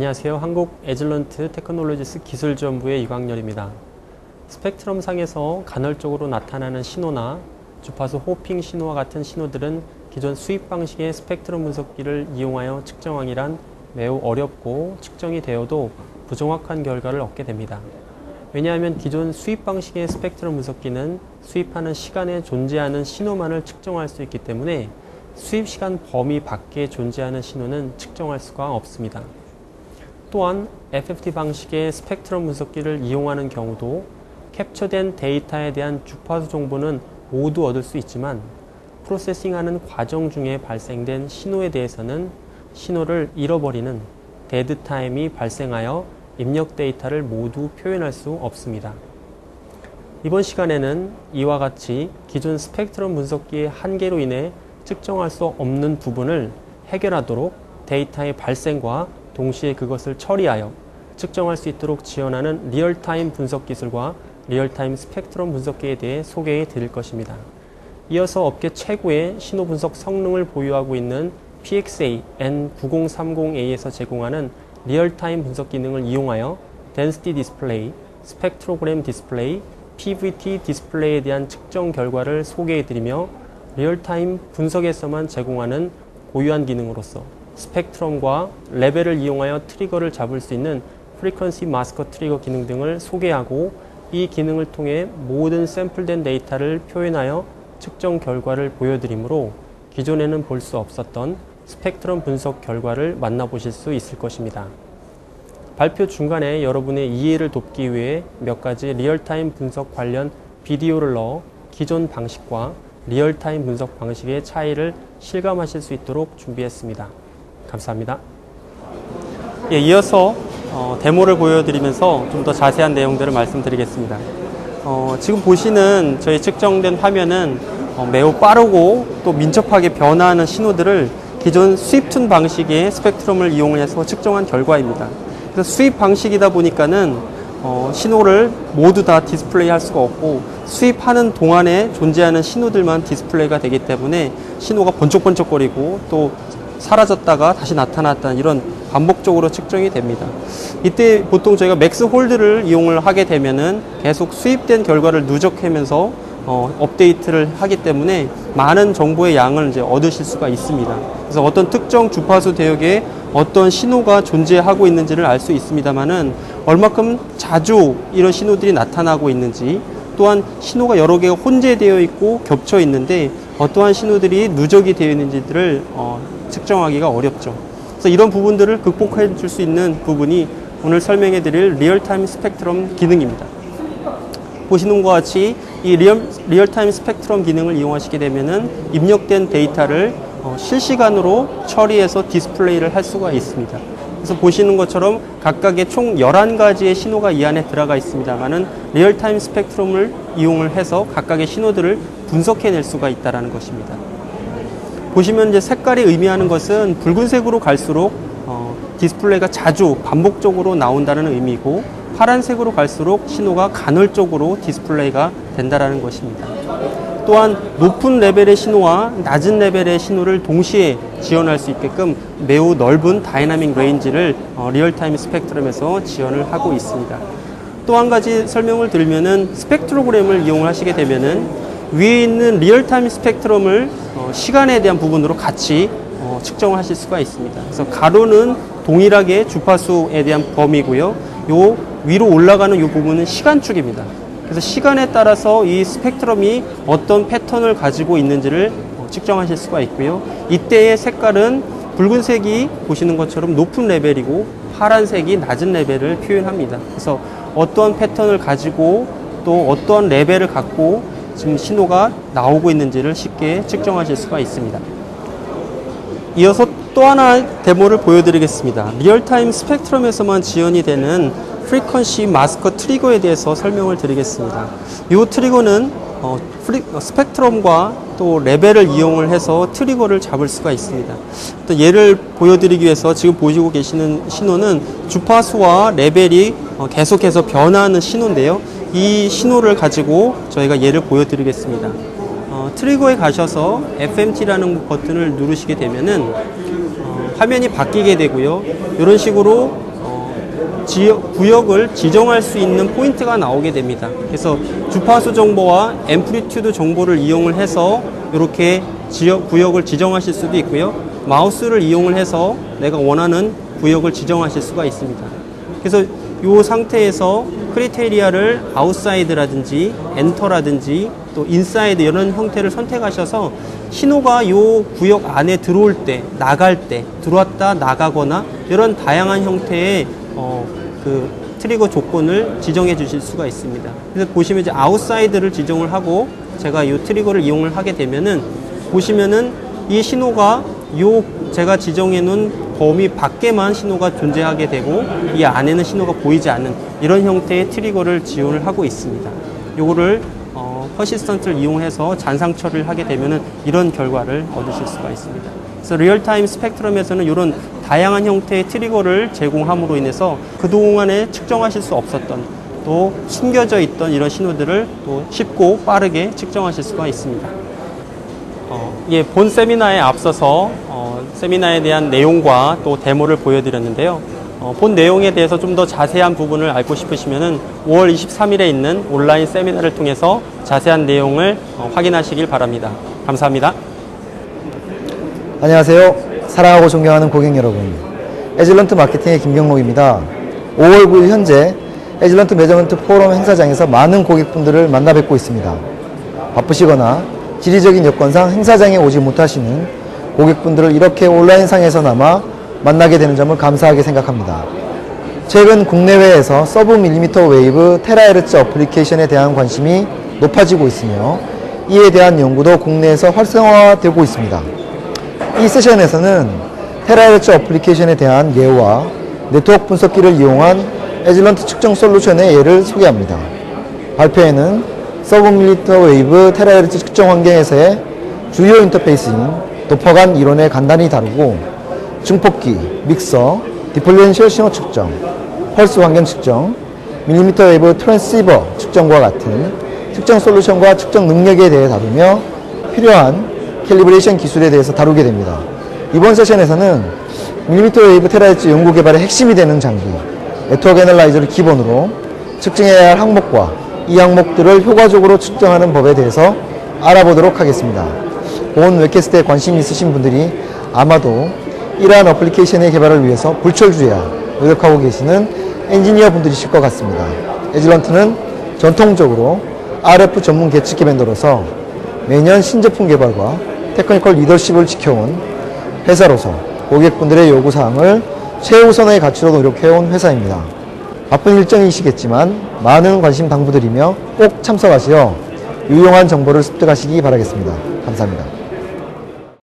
안녕하세요. 한국 에즐런트 테크놀로지스 기술전부의 이광렬입니다. 스펙트럼 상에서 간헐적으로 나타나는 신호나 주파수 호핑 신호와 같은 신호들은 기존 수입 방식의 스펙트럼 분석기를 이용하여 측정하기란 매우 어렵고 측정이 되어도 부정확한 결과를 얻게 됩니다. 왜냐하면 기존 수입 방식의 스펙트럼 분석기는 수입하는 시간에 존재하는 신호만을 측정할 수 있기 때문에 수입 시간 범위 밖에 존재하는 신호는 측정할 수가 없습니다. 또한 FFT 방식의 스펙트럼 분석기를 이용하는 경우도 캡처된 데이터에 대한 주파수 정보는 모두 얻을 수 있지만 프로세싱하는 과정 중에 발생된 신호에 대해서는 신호를 잃어버리는 데드 타임이 발생하여 입력 데이터를 모두 표현할 수 없습니다. 이번 시간에는 이와 같이 기존 스펙트럼 분석기의 한계로 인해 측정할 수 없는 부분을 해결하도록 데이터의 발생과 동시에 그것을 처리하여 측정할 수 있도록 지원하는 리얼타임 분석 기술과 리얼타임 스펙트럼 분석기에 대해 소개해 드릴 것입니다. 이어서 업계 최고의 신호 분석 성능을 보유하고 있는 PXA N9030A에서 제공하는 리얼타임 분석 기능을 이용하여 덴시티 디스플레이, 스펙트로그램 디스플레이, PVT 디스플레이에 대한 측정 결과를 소개해 드리며 리얼타임 분석에서만 제공하는 고유한 기능으로서 스펙트럼과 레벨을 이용하여 트리거를 잡을 수 있는 프리퀀시 마스커 트리거 기능 등을 소개하고 이 기능을 통해 모든 샘플된 데이터를 표현하여 측정 결과를 보여드리므로 기존에는 볼 수 없었던 스펙트럼 분석 결과를 만나보실 수 있을 것입니다. 발표 중간에 여러분의 이해를 돕기 위해 몇 가지 리얼타임 분석 관련 비디오를 넣어 기존 방식과 리얼타임 분석 방식의 차이를 실감하실 수 있도록 준비했습니다. 감사합니다. 예, 이어서 어, 데모를 보여드리면서 좀 더 자세한 내용들을 말씀드리겠습니다. 어, 지금 보시는 저희 측정된 화면은 어, 매우 빠르고 또 민첩하게 변화하는 신호들을 기존 수입툰 방식의 스펙트럼을 이용해서 측정한 결과입니다. 그래서 수입 방식이다 보니까는 어, 신호를 모두 다 디스플레이 할 수가 없고 수입하는 동안에 존재하는 신호들만 디스플레이가 되기 때문에 신호가 번쩍번쩍거리고 또 사라졌다가 다시 나타났다는 이런 반복적으로 측정이 됩니다. 이때 보통 저희가 맥스 홀드를 이용을 하게 되면은 계속 수입된 결과를 누적하면서 어, 업데이트를 하기 때문에 많은 정보의 양을 이제 얻으실 수가 있습니다. 그래서 어떤 특정 주파수 대역에 어떤 신호가 존재하고 있는지를 알 수 있습니다만은 얼마큼 자주 이런 신호들이 나타나고 있는지 또한 신호가 여러 개가 혼재되어 있고 겹쳐 있는데 어떠한 신호들이 누적이 되어 있는지들을 어, 측정하기가 어렵죠. 그래서 이런 부분들을 극복해 줄 수 있는 부분이 오늘 설명해 드릴 리얼타임 스펙트럼 기능입니다. 보시는 것과 같이 이 리얼, 리얼타임 스펙트럼 기능을 이용하시게 되면은 입력된 데이터를 어, 실시간으로 처리해서 디스플레이를 할 수가 있습니다. 그래서 보시는 것처럼 각각의 총 11가지의 신호가 이 안에 들어가 있습니다만은 리얼타임 스펙트럼을 이용을 해서 각각의 신호들을 분석해낼 수가 있다는 것입니다. 보시면 이제 색깔이 의미하는 것은 붉은색으로 갈수록 어, 디스플레이가 자주 반복적으로 나온다는 의미고 파란색으로 갈수록 신호가 간헐적으로 디스플레이가 된다는 것입니다. 또한 높은 레벨의 신호와 낮은 레벨의 신호를 동시에 지원할 수 있게끔 매우 넓은 다이나믹 레인지를 어, 리얼타임 스펙트럼에서 지원을 하고 있습니다. 또 한 가지 설명을 드리면은 스펙트로그램을 이용 하시게 되면은 위에 있는 리얼타임 스펙트럼을 어, 시간에 대한 부분으로 같이 어, 측정하실 수가 있습니다. 그래서 가로는 동일하게 주파수에 대한 범위고요. 요 위로 올라가는 이 부분은 시간축입니다. 그래서 시간에 따라서 이 스펙트럼이 어떤 패턴을 가지고 있는지를 어, 측정하실 수가 있고요. 이때의 색깔은 붉은색이 보시는 것처럼 높은 레벨이고 파란색이 낮은 레벨을 표현합니다. 그래서 어떠한 패턴을 가지고 또 어떠한 레벨을 갖고 지금 신호가 나오고 있는지를 쉽게 측정하실 수가 있습니다. 이어서 또 하나 데모를 보여드리겠습니다. 리얼타임 스펙트럼에서만 지원이 되는 프리퀀시 마스커 트리거에 대해서 설명을 드리겠습니다. 이 트리거는 어, 프리, 어, 스펙트럼과 또 레벨을 이용을 해서 트리거를 잡을 수가 있습니다. 또 예를 보여드리기 위해서 지금 보시고 계시는 신호는 주파수와 레벨이 어, 계속해서 변화하는 신호인데요. 이 신호를 가지고 저희가 예를 보여드리겠습니다. 어, 트리거에 가셔서 FMT라는 버튼을 누르시게 되면은 어, 화면이 바뀌게 되고요. 이런 식으로 지역, 구역을 지정할 수 있는 포인트가 나오게 됩니다. 그래서 주파수 정보와 앰플리튜드 정보를 이용을 해서 이렇게 지역, 구역을 지정하실 수도 있고요. 마우스를 이용을 해서 내가 원하는 구역을 지정하실 수가 있습니다. 그래서 이 상태에서 크리테리아를 아웃사이드라든지 엔터라든지 또 인사이드 이런 형태를 선택하셔서 신호가 이 구역 안에 들어올 때 나갈 때 들어왔다 나가거나 이런 다양한 형태의 어, 그 트리거 조건을 지정해 주실 수가 있습니다. 그래서 보시면 이제 아웃사이드를 지정을 하고 제가 이 트리거를 이용을 하게 되면은 보시면은 이 신호가 요 제가 지정해 놓은 범위 밖에만 신호가 존재하게 되고 이 안에는 신호가 보이지 않는 이런 형태의 트리거를 지원을 하고 있습니다. 요거를 어, 퍼시스턴트를 이용해서 잔상 처리를 하게 되면은 이런 결과를 얻으실 수가 있습니다. 그래서 리얼타임 스펙트럼에서는 이런 다양한 형태의 트리거를 제공함으로 인해서 그동안에 측정하실 수 없었던 또 숨겨져 있던 이런 신호들을 또 쉽고 빠르게 측정하실 수가 있습니다. 어, 예, 본 세미나에 앞서서 어, 세미나에 대한 내용과 또 데모를 보여드렸는데요. 어, 본 내용에 대해서 좀 더 자세한 부분을 알고 싶으시면은 5월 23일에 있는 온라인 세미나를 통해서 자세한 내용을 어, 확인하시길 바랍니다. 감사합니다. 안녕하세요. 사랑하고 존경하는 고객 여러분. 에질런트 마케팅의 김경록입니다. 5월 9일 현재 에질런트 매저먼트 포럼 행사장에서 많은 고객분들을 만나 뵙고 있습니다. 바쁘시거나 지리적인 여건상 행사장에 오지 못하시는 고객분들을 이렇게 온라인상에서나마 만나게 되는 점을 감사하게 생각합니다. 최근 국내외에서 서브 밀리미터 웨이브 테라헤르츠 어플리케이션에 대한 관심이 높아지고 있으며 이에 대한 연구도 국내에서 활성화되고 있습니다. 이 세션에서는 테라헤르츠 어플리케이션에 대한 예와 네트워크 분석기를 이용한 에질런트 측정 솔루션의 예를 소개합니다. 발표에는 서브 밀리터 웨이브 테라헤르츠 측정 환경에서의 주요 인터페이스인 도퍼간 이론을 간단히 다루고 증폭기, 믹서, 디플렌셜 신호 측정, 펄스 환경 측정, 밀리미터 웨이브 트랜시버 측정과 같은 측정 솔루션과 측정 능력에 대해 다루며 필요한 캘리브레이션 기술에 대해서 다루게 됩니다. 이번 세션에서는 밀리미터 웨이브 테라헤르츠 연구 개발의 핵심이 되는 장비, 네트워크 애널라이저를 기본으로 측정해야 할 항목과 이 항목들을 효과적으로 측정하는 법에 대해서 알아보도록 하겠습니다. 본 웹캐스트에 관심 있으신 분들이 아마도 이러한 어플리케이션의 개발을 위해서 불철주야 노력하고 계시는 엔지니어 분들이실 것 같습니다. 에질런트는 전통적으로 RF 전문 계측기 밴더로서 매년 신제품 개발과 테크니컬 리더십을 지켜온 회사로서 고객분들의 요구사항을 최우선의 가치로 노력해온 회사입니다. 바쁜 일정이시겠지만 많은 관심 당부드리며 꼭 참석하시어 유용한 정보를 습득하시기 바라겠습니다. 감사합니다.